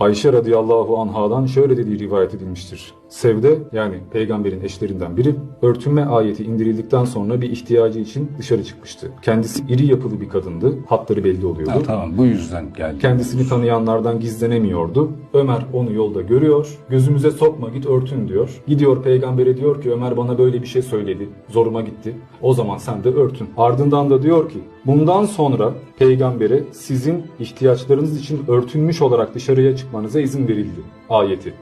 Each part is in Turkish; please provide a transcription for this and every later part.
Ayşe radıyallahu anhadan şöyle dediği rivayet edilmiştir. Sevde yani peygamberin eşlerinden biri örtünme ayeti indirildikten sonra bir ihtiyacı için dışarı çıkmıştı. Kendisi iri yapılı bir kadındı. Hatları belli oluyordu. Ha, tamam bu yüzden geldi. Kendisini tanıyanlardan gizlenemiyordu. Ömer onu yolda görüyor. Gözümüze sokma git örtün diyor. Gidiyor peygambere diyor ki Ömer bana böyle bir şey söyledi. Zoruma gitti. O zaman sen de örtün. Ardından da diyor ki bundan sonra peygambere sizin ihtiyaçlarınız için örtünmüş olarak dışarıya çıkmanıza izin verildi. Ayeti.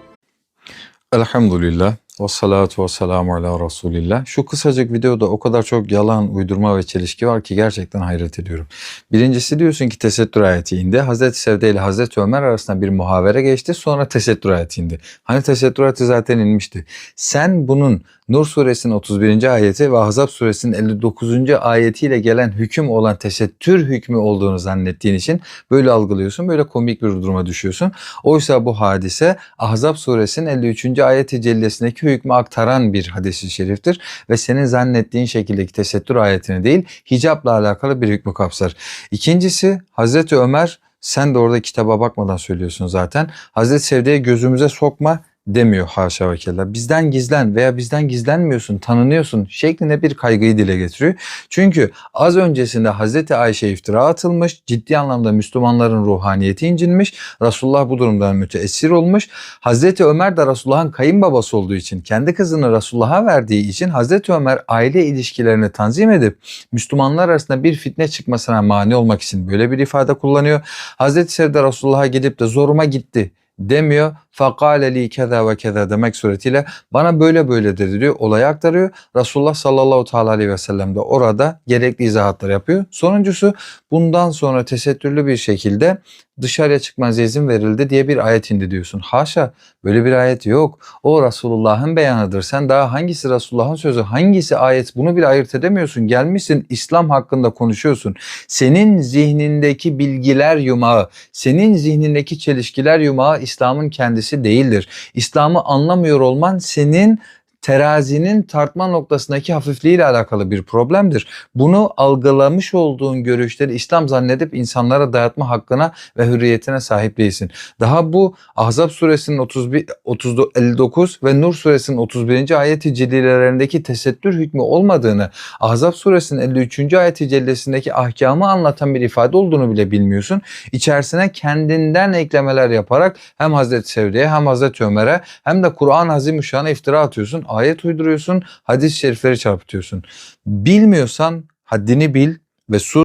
الحمد لله. Ve salatu ve selamu ala Resulillah. Şu kısacık videoda o kadar çok yalan, uydurma ve çelişki var ki gerçekten hayret ediyorum. Birincisi diyorsun ki tesettür ayeti indi. Hazreti Sevde ile Hazreti Ömer arasında bir muhavere geçti. Sonra tesettür ayeti indi. Hani tesettür ayeti zaten inmişti. Sen bunun Nur suresinin 31. ayeti ve Ahzab suresinin 59. ayetiyle gelen hüküm olan tesettür hükmü olduğunu zannettiğin için böyle algılıyorsun. Böyle komik bir duruma düşüyorsun. Oysa bu hadise Ahzab suresinin 53. ayeti cellesindeki hükmü aktaran bir hadis-i şeriftir. Ve senin zannettiğin şekildeki tesettür ayetini değil hicapla alakalı bir hükmü kapsar. İkincisi Hazreti Ömer sen de orada kitaba bakmadan söylüyorsun zaten. Hazreti Sevde'ye gözümüze sokma demiyor haşa ve kella. Bizden gizlen veya bizden gizlenmiyorsun, tanınıyorsun şeklinde bir kaygıyı dile getiriyor. Çünkü az öncesinde Hazreti Ayşe iftira atılmış, ciddi anlamda Müslümanların ruhaniyeti incinmiş, Resulullah bu durumdan müteessir olmuş. Hazreti Ömer de Resulullah'ın kayınbabası olduğu için, kendi kızını Resulullah'a verdiği için Hazreti Ömer aile ilişkilerini tanzim edip Müslümanlar arasında bir fitne çıkmasına mani olmak için böyle bir ifade kullanıyor. Hazreti Sevde Resulullah'a gidip de zoruma gitti demiyor. Fakale li keza ve keza demek suretiyle bana böyle böyle dedi diyor. Olayı aktarıyor. Resulullah sallallahu teala aleyhi ve sellem de orada gerekli izahatlar yapıyor. Sonuncusu bundan sonra tesettürlü bir şekilde dışarıya çıkmanıza izin verildi diye bir ayet indi diyorsun. Haşa böyle bir ayet yok. O Resulullah'ın beyanıdır. Sen daha hangisi Resulullah'ın sözü hangisi ayet bunu bile ayırt edemiyorsun. Gelmişsin İslam hakkında konuşuyorsun. Senin zihnindeki bilgiler yumağı, senin zihnindeki çelişkiler yumağı İslam'ın kendisi değildir. İslam'ı anlamıyor olman senin terazinin tartma noktasındaki hafifliğiyle alakalı bir problemdir. Bunu algılamış olduğun görüşleri İslam zannedip insanlara dayatma hakkına ve hürriyetine sahip değilsin. Daha bu Ahzab suresinin 31, 30, 59 ve Nur suresinin 31. ayeti celilelerindeki tesettür hükmü olmadığını, Ahzab suresinin 53. ayeti cellesindeki ahkamı anlatan bir ifade olduğunu bile bilmiyorsun. İçerisine kendinden eklemeler yaparak hem Hazreti Sevde'ye hem Hazreti Ömer'e hem de Kur'an Azimüşşan'a iftira atıyorsun ayet uyduruyorsun, hadis-i şerifleri çarpıtıyorsun. Bilmiyorsan haddini bil ve sus.